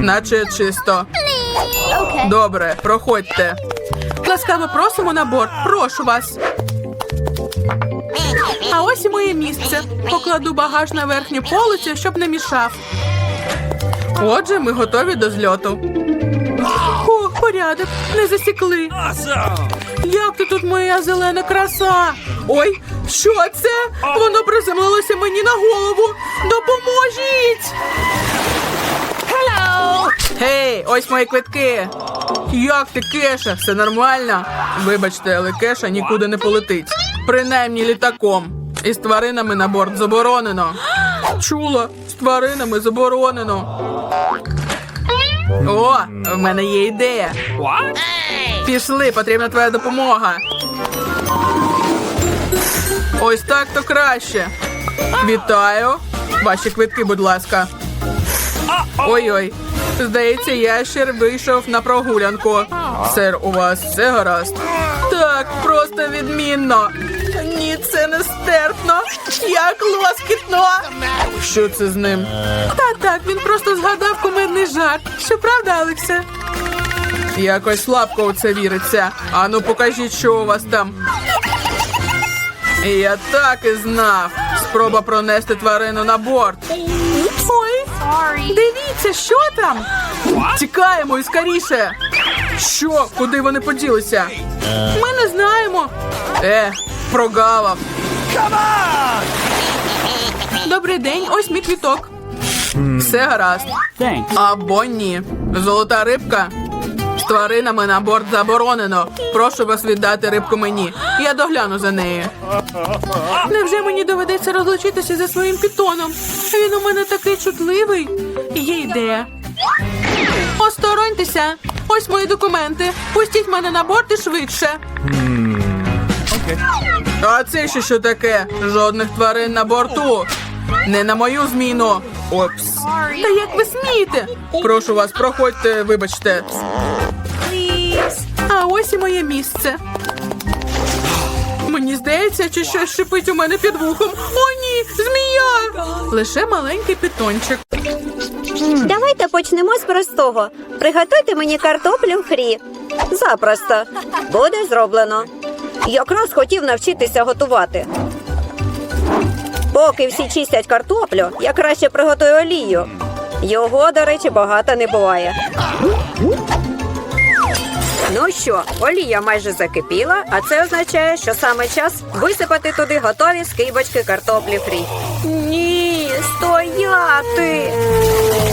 Наче чисто. Добре, проходьте. Ласкаво просимо на борт. Прошу вас. А ось і моє місце. Покладу багаж на верхню полицю, щоб не мішав. Отже, ми готові до зльоту. О, порядок, не засікли. Як ти тут моя зелена краса? Ой, що це? Воно приземлилося мені на голову. Допоможіть! Гей, ось мої квитки. Як ти, Кеша? Все нормально? Вибачте, але Кеша нікуди не полетить. Принаймні літаком. І з тваринами на борт заборонено. Чула, з тваринами заборонено. О, в мене є ідея. Пішли, потрібна твоя допомога. Ось так то краще. Вітаю. Ваші квитки, будь ласка. Ой-ой. Здається, ящер вийшов на прогулянку. Сер, у вас все гаразд? Так, просто відмінно. Ні, це не стерпно. Як лоскітно. Що це з ним? Та так, він просто згадав кумедний жарт. Що правда, Алексе? Якось слабко у це віриться. Ану, покажіть, що у вас там. Я так і знав. Спроба пронести тварину на борт. Дивіться, що там? Тікаємо і скоріше. Що? Куди вони поділися? Ми не знаємо. Е, прогавав. Добрий день, ось мій квіток. Все гаразд. Або ні. Золота рибка. З тваринами на борт заборонено. Прошу вас віддати рибку мені. Я догляну за нею. Невже мені доведеться розлучитися зі своїм пітоном? Він у мене такий чутливий. Є ідея. Остороньтеся. Ось мої документи. Пустіть мене на борт і швидше. А це ще що таке? Жодних тварин на борту. Не на мою зміну. Опс. Та як ви смієте? Прошу вас, проходьте, вибачте. А ось і моє місце. Мені здається, чи щось шипить у мене під вухом. О, ні, змія! Лише маленький питончик. Давайте почнемо з простого. Приготуйте мені картоплю фрі. Запросто. Буде зроблено. Якраз хотів навчитися готувати. Поки всі чистять картоплю, я краще приготую олію. Його, до речі, багато не буває. Ну що, олія майже закипіла, а це означає, що саме час висипати туди готові скибочки картоплі фрі. Ні, стояти!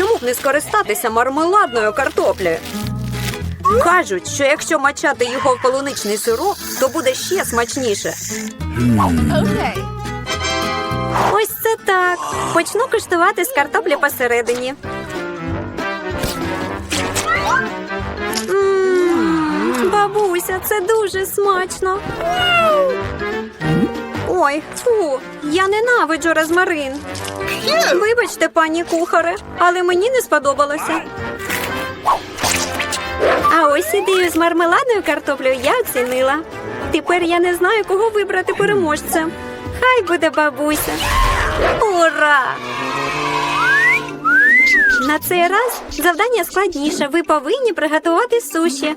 Чому б не скористатися мармеладною картоплею? Кажуть, що якщо мачати його в полуничний сироп, то буде ще смачніше. Ось це так. Почну куштувати з картоплі посередині. М, Бабуся, це дуже смачно. Ой, фу, я ненавиджу розмарин. Вибачте, пані кухаре, але мені не сподобалося. А ось ідею з мармеладною картоплею я оцінила. Тепер я не знаю, кого вибрати переможцем. Хай буде бабуся. Ура! На цей раз завдання складніше. Ви повинні приготувати суші.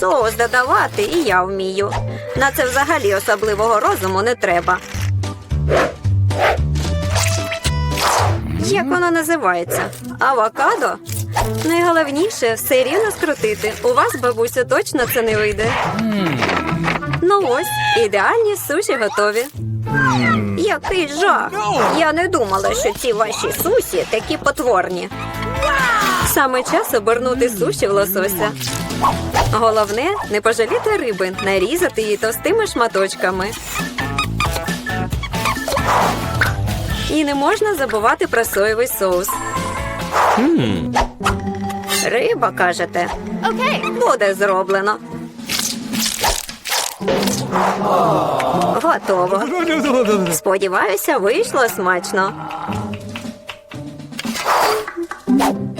Соус додавати і я вмію. На це взагалі особливого розуму не треба. Як воно називається? Авокадо? Найголовніше все рівно скрутити. У вас, бабусю, точно це не вийде. Ну ось, ідеальні суші готові. Який жах! Я не думала, що ці ваші суші такі потворні. Саме час обернути суші в лосося. Головне не пожаліти риби, нарізати її товстими шматочками. І не можна забувати про соєвий соус. Риба, кажете? Окей. Буде зроблено. Готово. Сподіваюся, вийшло смачно.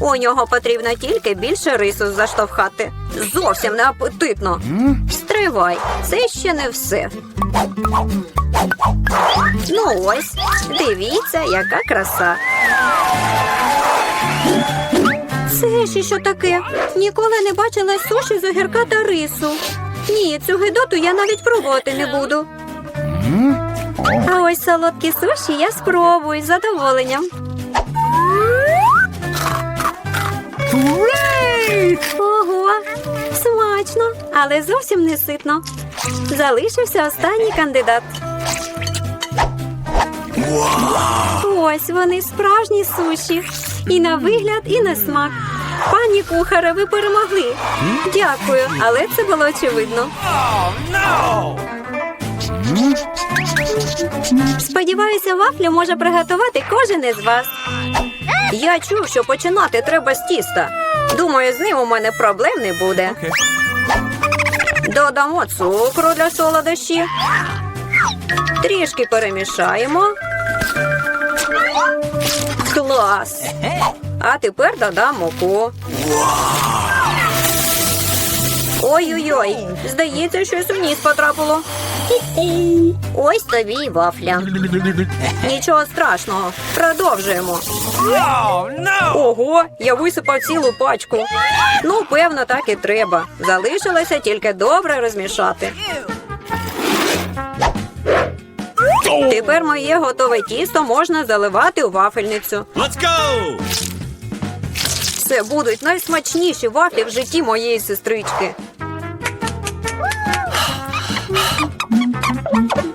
У нього потрібно тільки більше рису заштовхати. Зовсім не апетитно. Стривай, це ще не все. Ну ось, дивіться, яка краса. Це ще що таке? Ніколи не бачила суші з огірка та рису. Ні, цю гидоту я навіть пробувати не буду. А ось солодкі суші я спробую з задоволенням. Ого, смачно, але зовсім не ситно. Залишився останній кандидат. Ось вони справжні суші. І на вигляд, і на смак. Пані кухаре, ви перемогли. Дякую, але це було очевидно. Сподіваюся, вафлю може приготувати кожен із вас. Я чув, що починати треба з тіста. Думаю, з ним у мене проблем не буде. Додамо цукру для солодощі. Трішки перемішаємо. Клас! А тепер додам муку. Ой-ой-ой, здається, щось у ніс потрапило. Ось тобі й вафля. Нічого страшного. Продовжуємо. Ого, я висипав цілу пачку. Ну, певно, так і треба. Залишилося тільки добре розмішати. Тепер моє готове тісто можна заливати у вафельницю. Let's go! Це будуть найсмачніші вафлі в житті моєї сестрички.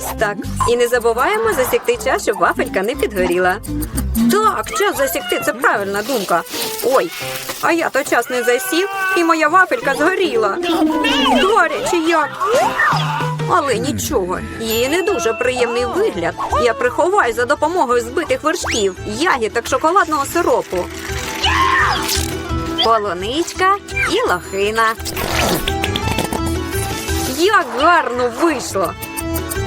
Ось так. І не забуваємо засікти час, щоб вафелька не підгоріла. Так, час засікти це правильна думка. Ой, а я то час не засів, і моя вафелька згоріла. Гаряче як. Але нічого, її не дуже приємний вигляд. Я приховаю за допомогою збитих вершків, ягід та шоколадного сиропу. полуничка і лохина. Як гарно вийшло!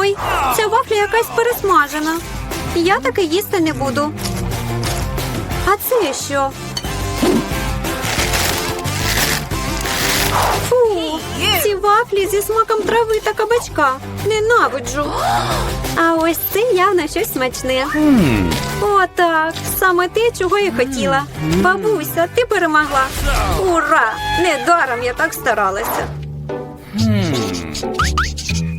Ой, ця вафля якась пересмажена. Я таке їсти не буду. А це що? Фу, ці вафлі зі смаком трави та кабачка. Ненавиджу. А ось це явно щось смачне. Отак, саме те, чого я хотіла. Бабуся, ти перемогла. Ура! Недаром я так старалася.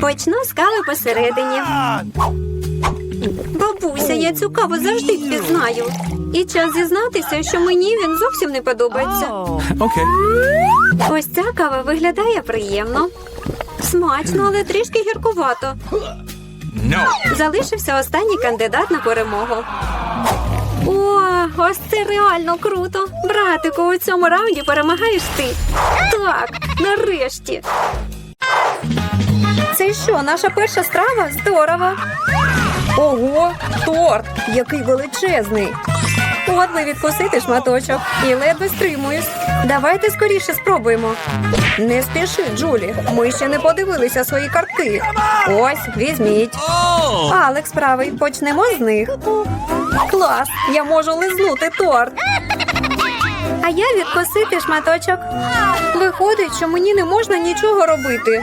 Почну з кави посередині. Бабуся, я цю каву завжди впізнаю. І час зізнатися, що мені він зовсім не подобається. Okay. Ось ця кава виглядає приємно. Смачно, але трішки гіркувато. No. Залишився останній кандидат на перемогу. О, ось це реально круто. Братику, у цьому раунді перемагаєш ти. Так, нарешті. Це що, наша перша страва? Здорово. Ого, торт! Який величезний. От би відкусити шматочок і ледве стримуюсь. Давайте скоріше спробуємо. Не спіши, Джулі. Ми ще не подивилися свої картки. Ось, візьміть. Алекс правий, почнемо з них. Клас! Я можу лизнути торт. А я відкусити шматочок. Виходить, що мені не можна нічого робити.